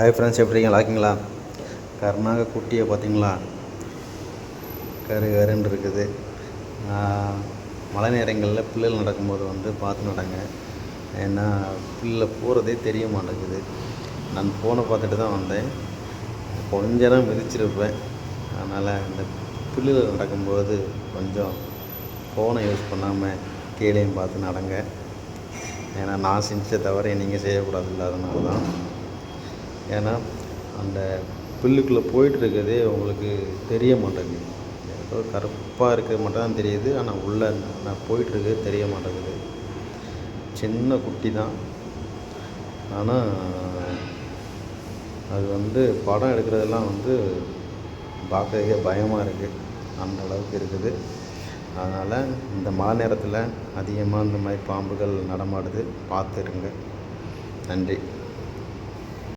Hi friends எப்படி இருக்கீங்க லாக்கிங்களா கர்நாக குட்டியை பார்த்தீங்களா? கரு கருன்னு இருக்குது மழை நேரங்களில் பிள்ளைகள் நடக்கும்போது வந்து பார்த்து நடங்க. ஏன்னா பிள்ளை போகிறதே தெரிய மாட்டேங்குது. நான் ஃபோனை பார்த்துட்டு தான் வந்தேன். கொஞ்ச நேரம் மிதிச்சிருப்பேன். அதனால் இந்த பிள்ளைகள் நடக்கும்போது கொஞ்சம் ஃபோனை யூஸ் பண்ணாமல் கீழேயும் பார்த்து நடங்க. ஏன்னா நான் செஞ்ச தவிர நீங்கள் செய்யக்கூடாது இல்லாதனால தான். ஏன்னா அந்த புல்லுக்குள்ளே போயிட்டு இருக்கிறதே உங்களுக்கு தெரிய மாட்டேங்குது. ஏதோ கருப்பாக இருக்கிறது மட்டும் தான் தெரியுது. ஆனால் உள்ளே நான் போயிட்டுருக்கிறது தெரிய மாட்டேங்குது. சின்ன குட்டி தான். ஆனால் அது வந்து படம் எடுக்கிறதெல்லாம் வந்து பார்க்கறதுக்கே பயமாக இருக்குது அந்த அளவுக்கு இருக்குது. அதனால் இந்த மழை நேரத்தில் அதிகமாக இந்த மாதிரி பாம்புகள் நடமாடுது. பார்த்துருங்க நன்றி.